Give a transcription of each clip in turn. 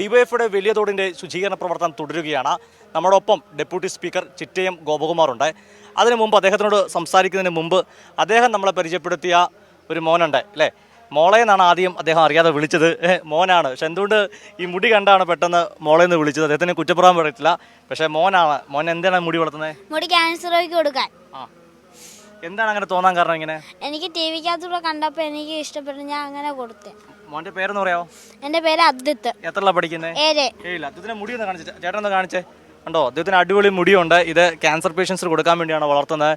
ഡിവൈഎഫ്ഐയുടെ വലിയ തോടിന്റെ ശുചീകരണ പ്രവർത്തനം തുടരുകയാണ്. നമ്മോടൊപ്പം ഡെപ്യൂട്ടി സ്പീക്കർ ചിറ്റയം ഗോപകുമാറുണ്ട്. അതിനു മുമ്പ് അദ്ദേഹത്തിനോട് സംസാരിക്കുന്നതിന് മുമ്പ് അദ്ദേഹം നമ്മളെ പരിചയപ്പെടുത്തിയ ഒരു മോനുണ്ട് അല്ലേ? മോളെ എന്നാണ് ആദ്യം അദ്ദേഹം അറിയാതെ വിളിച്ചത്. മോനാണ്. പക്ഷെ എന്തുകൊണ്ട് ഈ മുടി കണ്ടാണ് പെട്ടെന്ന് മോളെ എന്ന് വിളിച്ചത്? അദ്ദേഹത്തിന് കുറ്റപ്പെടാൻ പറയത്തില്ല. പക്ഷേ മോനാണ്. മോൻ എന്താണ് മുടി വളർത്തുന്നത് മുടി ക്യാൻസർ രോഗിക്ക് കൊടുക്കാൻ. ആ. എന്താണ് അങ്ങനെ തോന്നാൻ കാരണം ഇങ്ങനെ? എനിക്ക് ടി വിക്കകത്തൂടെ കണ്ടപ്പോൾ എനിക്ക് ഇഷ്ടപ്പെട്ടു. ഞാൻ അങ്ങനെ കൊടുത്തെ. മോന്റെ പേരെന്ന് പറയാമോ എന്റെ പേര് അദ്ദിത്ത്. എത്രല്ല പഠിക്കുന്നത് ഏഴ്. ഏയില്ല അദ്ദേഹത്തിന് മുടി ഒന്ന് കാണിച്ചേ. ചേട്ടൻ ഒന്ന് കാണിച്ചേ. കണ്ടോ? അദ്ദേഹത്തിന് അടിപൊളി മുടിയുണ്ട്. ഇത് ക്യാൻസർ പേഷ്യൻസിന് കൊടുക്കാൻ വേണ്ടിയാണ് വളർത്തുന്നത്.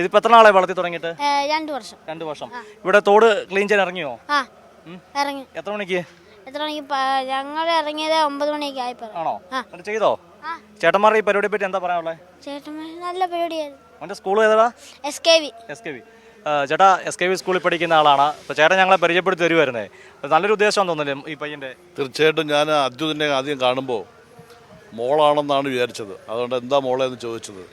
ഇത് എത്ര നാളെ വളർത്തി തുടങ്ങിയിട്ട്? രണ്ടു വർഷം. രണ്ട് വർഷം. ഇവിടെ തോട് ക്ലീൻ ചെയ്യാൻ ഇറങ്ങിയോ? ഇറങ്ങി. എത്ര മണിക്ക്? എത്ര മണിക്ക് ഞങ്ങൾ ഇറങ്ങിയത് ഒമ്പത് മണിയൊക്കെ ആയപ്പോൾ ആണോ? ചെയ്തോ? ചേട്ടന്മാരുടെ ഈ പരിപാടിയെ പറ്റി എന്താ പറയാനുള്ളത് ചേട്ടൻ നല്ല പരിപാടിയായിരുന്നു. അവന്റെ സ്കൂൾ ഏതാ S K V. S K V. ചേട്ടാ എസ് കെ വി സ്കൂളിൽ പഠിക്കുന്ന ആളാണ്. അപ്പോൾ ചേട്ടൻ ഞങ്ങളെ പരിചയപ്പെടുത്തി തരുമായിരുന്നേ നല്ലൊരു ഉദ്ദേശം തോന്നുന്നില്ലേ ഈ പയ്യന്റെ? തീർച്ചയായിട്ടും ഞാൻ അദ്യുതിനെ ആദ്യം കാണുമ്പോൾ മോളാണെന്നാണ് വിചാരിച്ചത്. അതുകൊണ്ട് എന്താ മോളെ എന്ന് ചോദിച്ചത്.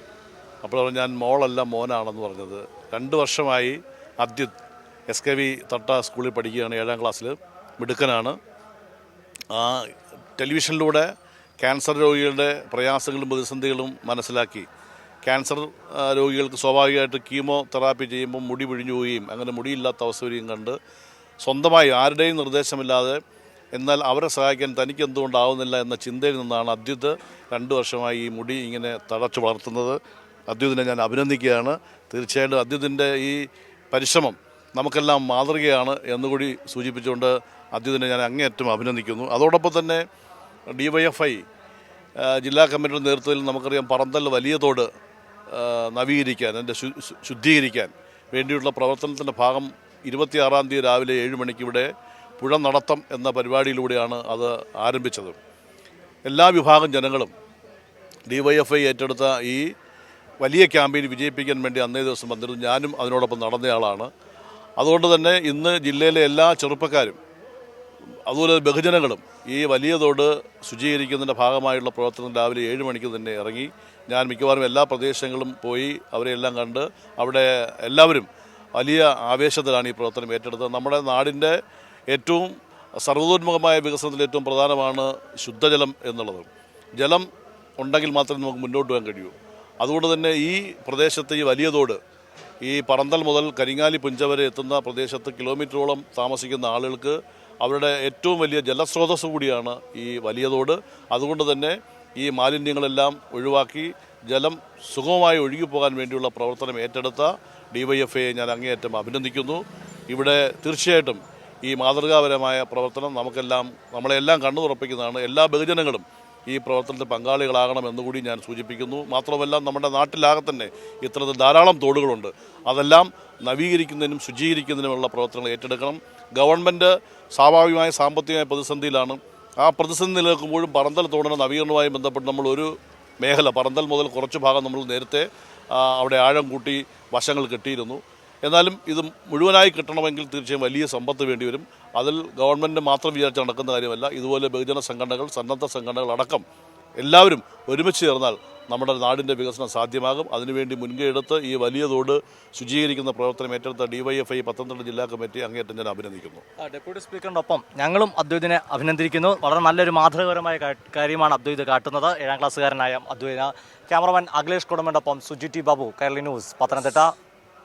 അപ്പോൾ ഞാൻ മോളല്ല മോനാണെന്ന് പറഞ്ഞത്. രണ്ട് വർഷമായി അദ്യുത് എസ് കെ വി തട്ട സ്കൂളിൽ പഠിക്കുകയാണ്. ഏഴാം ക്ലാസ്സിൽ മിടുക്കനാണ്. ആ ടെലിവിഷനിലൂടെ ക്യാൻസർ രോഗികളുടെ പ്രയാസങ്ങളും പ്രതിസന്ധികളും മനസ്സിലാക്കി ക്യാൻസർ രോഗികൾക്ക് സ്വാഭാവികമായിട്ട് കീമോ തെറാപ്പി ചെയ്യുമ്പോൾ മുടി പിഴിഞ്ഞു പോവുകയും അങ്ങനെ മുടിയില്ലാത്ത അവസ്ഥയും കണ്ട് സ്വന്തമായി ആരുടെയും നിർദ്ദേശമില്ലാതെ എന്നാൽ അവരെ സഹായിക്കാൻ തനിക്ക് എന്തുകൊണ്ടാവുന്നില്ല എന്ന ചിന്തയിൽ നിന്നാണ് അദ്വിത് രണ്ട് വർഷമായി ഈ മുടി ഇങ്ങനെ തഴച്ചു വളർത്തുന്നത്. അദ്വിതിനെ ഞാൻ അഭിനന്ദിക്കുകയാണ്. തീർച്ചയായിട്ടും അദ്വിതിന്റെ ഈ പരിശ്രമം നമുക്കെല്ലാം മാതൃകയാണ് എന്നുകൂടി സൂചിപ്പിച്ചുകൊണ്ട് അദ്വിതിനെ ഞാൻ അങ്ങേയറ്റം അഭിനന്ദിക്കുന്നു. അതോടൊപ്പം തന്നെ ഡി വൈ എഫ് ഐ ജില്ലാ കമ്മിറ്റിയുടെ നേതൃത്വത്തിൽ നമുക്കറിയാം പറന്തൽ വലിയ തോട് നവീകരിക്കാൻ ശു- ശുദ്ധീകരിക്കാൻ വേണ്ടിയുള്ള പ്രവർത്തനത്തിന്റെ ഭാഗം ഇരുപത്തിയാറാം തീയതി രാവിലെ ഏഴ് മണിക്ക് ഇവിടെ പുഴ നടത്തം എന്ന പരിപാടിയിലൂടെയാണ് അത് ആരംഭിച്ചത്. എല്ലാ വിഭാഗം ജനങ്ങളും ഡിവൈഎഫ്ഐ ഏറ്റെടുത്ത ഈ വലിയ ക്യാമ്പയിൻ വിജയിപ്പിക്കാൻ വേണ്ടി അന്നേ ദിവസം വന്നിരുന്നു. ഞാനും അതിനോടൊപ്പം നടന്നയാളാണ്. അതുകൊണ്ട് തന്നെ ഇന്ന് ജില്ലയിലെ എല്ലാ ചെറുപ്പക്കാരും അതുപോലെ ബഹുജനങ്ങളും ഈ വലിയ തോട് ശുചീകരിക്കുന്നതിന്റെ ഭാഗമായുള്ള പ്രവർത്തനം രാവിലെ ഏഴ് മണിക്ക് തന്നെ ഇറങ്ങി. ഞാൻ മിക്കവാറും എല്ലാ പ്രദേശങ്ങളും പോയി അവരെല്ലാം കണ്ട് അവിടെ എല്ലാവരും വലിയ ആവേശത്തിലാണ് ഈ പ്രവർത്തനം ഏറ്റെടുത്തത്. നമ്മുടെ നാടിന്റെ ഏറ്റവും സർവതോന്മുഖമായ വികസനത്തിൽ ഏറ്റവും പ്രധാനമാണ് ശുദ്ധജലം എന്നുള്ളത്. ജലം ഉണ്ടെങ്കിൽ മാത്രമേ നമുക്ക് മുന്നോട്ട് പോകാൻ കഴിയൂ. അതുകൊണ്ട് തന്നെ ഈ പ്രദേശത്തെ ഈ വലിയ തോട് ഈ പറന്തൽ മുതൽ കരിങ്ങാലി പുഞ്ച വരെ എത്തുന്ന പ്രദേശത്ത് കിലോമീറ്ററോളം താമസിക്കുന്ന ആളുകൾക്ക് അവരുടെ ഏറ്റവും വലിയ ജലസ്രോതസ് കൂടിയാണ് ഈ വലിയ തോട് അതുകൊണ്ട് തന്നെ ഈ മാലിന്യങ്ങളെല്ലാം ഒഴിവാക്കി ജലം സുഗമമായി ഒഴുകിപ്പോകാൻ വേണ്ടിയുള്ള പ്രവർത്തനം ഏറ്റെടുത്ത ഡിവൈഎഫ്ഐയെ ഞാൻ അങ്ങേയറ്റം അഭിനന്ദിക്കുന്നു. ഇവിടെ തീർച്ചയായിട്ടും ഈ മാതൃകാപരമായ പ്രവർത്തനം നമുക്കെല്ലാം നമ്മളെല്ലാം കണ്ണുറപ്പിക്കുന്നതാണ് എല്ലാ ബഹുജനങ്ങളും ഈ പ്രവർത്തനത്തിൽ പങ്കാളികളാകണം എന്നുകൂടി ഞാൻ സൂചിപ്പിക്കുന്നു. മാത്രമല്ല നമ്മുടെ നാട്ടിലാകെ തന്നെ ഇത്തരത്തിൽ ധാരാളം തോടുകളുണ്ട്. അതെല്ലാം നവീകരിക്കുന്നതിനും ശുചീകരിക്കുന്നതിനുമുള്ള പ്രവർത്തനങ്ങൾ ഏറ്റെടുക്കണം. ഗവൺമെന്റ് സ്വാഭാവികമായ സാമ്പത്തികമായ പ്രതിസന്ധിയിലാണ്. ആ പ്രതിസന്ധി നിലനിൽക്കുമ്പോഴും പറന്തൽ തോടിന്റെ നവീകരണവുമായി ബന്ധപ്പെട്ട് നമ്മൾ ഒരു മേഖല പറന്തൽ മുതൽ കുറച്ച് ഭാഗം നമ്മൾ നേരത്തെ അവിടെ ആഴം കൂട്ടി വശങ്ങൾ കെട്ടിയിരുന്നു. എന്നാലും ഇത് മുഴുവനായി കിട്ടണമെങ്കിൽ തീർച്ചയായും വലിയ സമ്പത്ത് വേണ്ടി വരും. അതിൽ ഗവൺമെന്റ് മാത്രം വിചാരിച്ച് നടക്കുന്ന കാര്യമല്ല. ഇതുപോലെ ബഹുജന സംഘടനകൾ സന്നദ്ധ സംഘടനകൾ അടക്കം എല്ലാവരും ഒരുമിച്ച് ചേർന്നാൽ നമ്മുടെ നാടിന്റെ വികസനം സാധ്യമാകും. അതിനുവേണ്ടി മുൻകൈ എടുത്ത് ഈ വലിയ തോട് ശുചീകരിക്കുന്ന പ്രവർത്തനം ഏറ്റെടുത്ത ഡിവൈഎഫ്ഐ പത്തനംതിട്ട ജില്ലാ കമ്മിറ്റി അങ്ങേറ്റം ഞാൻ അഭിനന്ദിക്കുന്നു. ഡെപ്യൂട്ടി സ്പീക്കറിനൊപ്പം ഞങ്ങളും അദ്വൈതിനെ അഭിനന്ദിക്കുന്നു. വളരെ നല്ലൊരു മാതൃകപരമായ കാര്യമാണ് അദ്വൈത് കാട്ടുന്നത്. ഏഴാം ക്ലാസ്സുകാരനായ അദ്വൈത. ക്യാമറമാൻ അഖിലേഷ് കുടുംബന്റെ സുജി ടി ബാബു കേരളി ന്യൂസ് പത്തനംതിട്ട.